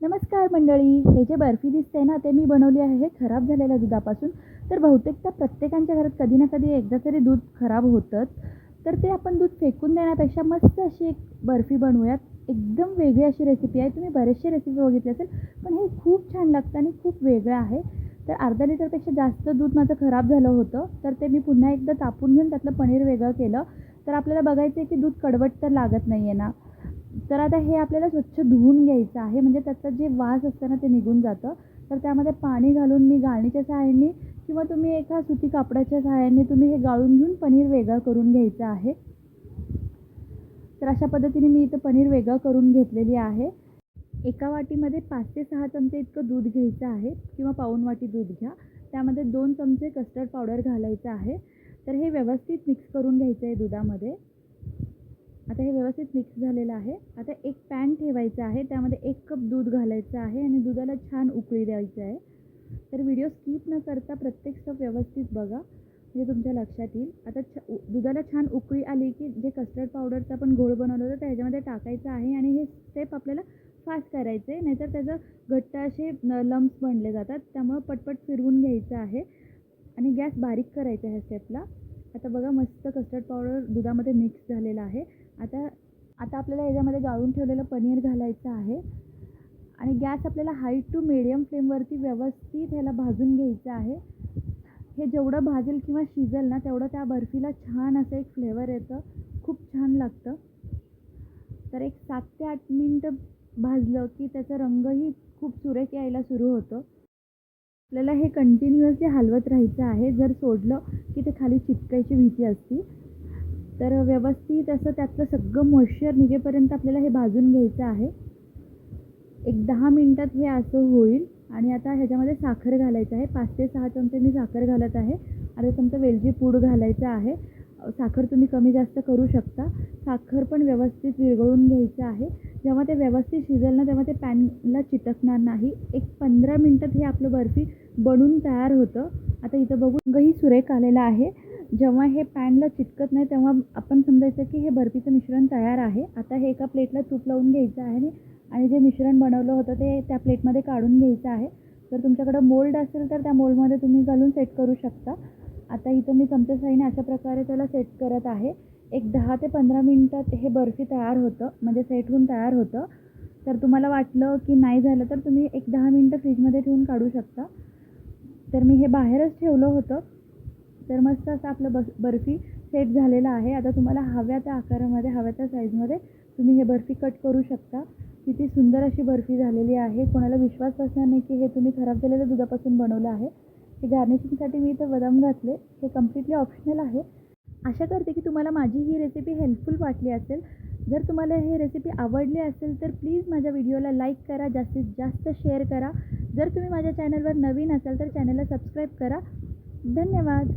नमस्कार मंडळी हे जे बर्फी दिसते ना ते मी बनवली आहे. हे खराब झालेल्या दुधापासून. तर बहुतेकदा प्रत्येकांच्या घरात कधी ना कधी एकदा तरी दूध खराब होतंच तर ते आपण दूध फेकून देण्यापेक्षा मस्त अशी एक बर्फी बनवूयात. एकदम वेगळी अशी रेसिपी आहे. तुम्ही बरेचसे रेसिपी बघितले असेल पण हे खूप छान लागतं आणि खूप वेगळं आहे. तर अर्धा लिटरपेक्षा जास्त दूध माझं खराब झालं होतं. तर ते मी पुन्हा एकदा तापून घेऊन त्यातलं पनीर वेगळं केलं. तर आपल्याला बघायचं आहे की दूध कडवट तर लागत नाही आहे ना. तर आता हे आपल्याला स्वच्छ धुवून घ्यायचं आहे म्हणजे त्याचं जे वास असतं ना ते निघून जातं तर त्यामध्ये पाणी घालून मी गाळणीच्या सहाय्याने किंवा तुम्ही एका सुती कापडाच्या सहाय्याने तुम्ही हे गाळून घेऊन पनीर वेगळं करून घ्यायचं आहे. तर अशा पद्धतीने मी इथं पनीर वेगळं करून घेतलेली आहे. एका वाटीमध्ये पाच ते सहा चमचे इतकं दूध घ्यायचं आहे किंवा पाऊण वाटी दूध घ्या. त्यामध्ये दोन चमचे कस्टर्ड पावडर घालायचं आहे. तर हे व्यवस्थित मिक्स करून घ्यायचं आहे दुधामध्ये. आता हे व्यवस्थित मिक्स झालेलं आहे. आता एक पॅन ठेवायचं आहे. त्यामध्ये एक कप दूध घालायचं आहे आणि दुधाला छान उकळी द्यायचं आहे. तर व्हिडिओ स्किप न करता प्रत्येक स्टप व्यवस्थित बघा. म्हणजे तुमच्या लक्षात येईल. आता छ उ- दुधाला छान उकळी आली की जे कस्टर्ड पावडरचा आपण गोळ बनवलं होतं त्याच्यामध्ये टाकायचं आहे आणि हे स्टेप आपल्याला फास्ट करायचं आहे नाहीतर त्याचं घट्ट असे लम्स बनले जातात. त्यामुळं पटपट फिरवून घ्यायचं आहे. आणि गॅस बारीक करायचा ह्या स्टेपला आता बघा मस्त कस्टर्ड पावडर दुधामध्ये मिक्स झालेला आहे. आता आता आपल्याला याच्यामध्ये गाळून ठेवलेलं पनीर घालायचं आहे. आणि गॅस आपल्याला हाय टू मिडियम फ्लेमवरती व्यवस्थित ह्याला भाजून घ्यायचं आहे. हे जेवढं भाजेल किंवा शिजेल ना तेवढं त्या बर्फीला छान असं एक फ्लेवर येतं. खूप छान लागतं. तर एक सात ते आठ मिनटं भाजलं की त्याचा रंगही खूप सुरेख यायला सुरू होतो. आपल्याला हे कंटिन्युअसली हलवत राहायचं आहे. जर सोडलं की ते खाली चिटकायची भीती असती. तर व्यवस्थित असं त्यातलं सगळं मॉइश्चर निघेपर्यंत आपल्याला हे भाजून घ्यायचं आहे. एक दहा मिनटात हे असं होईल आणि आता ह्याच्यामध्ये साखर घालायचं आहे. पाच ते सहा चमचे मी साखर घालत आहे. आता चमचा वेलची पूड घालायचं आहे. साखर तुम्ही कमी जास्त करू शकता. साखर पण व्यवस्थित विरघळून घ्यायचं आहे. जेव्हा ते व्यवस्थित शिजेल ना तेव्हा ते पॅनला चिटकणार नाही. एक पंधरा मिनटात हे आपलं बर्फी बनून तयार होतं. आता इथं बघून गही सुरेख आलेला आहे. जेव्हा हे पॅनला चिटकत नाही तेव्हा आपण समजायचं की हे बर्फीचं मिश्रण तयार आहे. आता हे एका प्लेटला तूप लावून घ्यायचं आहे आणि- जे मिश्रण बनवलं होतं ते त्या प्लेटमध्ये काढून घ्यायचं आहे. जर तुमच्याकडं मोल्ड असेल तर त्या मोल्डमध्ये तुम्ही घालून सेट करू शकता. आता इथं मी चमच्या साईने अशा प्रकारे त्याला सेट करत आहे. एक दहा ते पंधरा मिनटात हे बर्फी तयार होतं म्हणजे सेट होऊन तयार होतं. तर तुम्हाला वाटलं की नाही झालं तर तुम्ही एक दहा मिनटं फ्रीजमध्ये ठेवून काढू शकता. तर मी हे बाहेरच ठेवलं होतं. तर मस्त असं आपलं बस बर्फी सेट झालेलं आहे. आता तुम्हाला हव्या त्या आकारामध्ये हव्या त्या साईजमध्ये तुम्ही हे बर्फी कट करू शकता. किती सुंदर अशी बर्फी झालेली आहे. कोणाला विश्वास बसणार नाही की हे तुम्ही खराब झालेल्या दुधापासून बनवलं आहे. हे गार्निशिंगसाठी मी इथं बदाम घातले. हे कम्प्लिटली ऑप्शनल आहे. आशा करते की तुम्हाला माझी ही रेसिपी हेल्पफुल वाटली असेल. जर तुम्हाला हे रेसिपी आवडली असेल तर प्लीज माझ्या व्हिडिओला लाईक करा. जास्तीत जास्त शेअर करा. जर तुम्ही माझ्या चॅनलवर नवीन असाल तर चॅनलला सबस्क्राईब करा. धन्यवाद.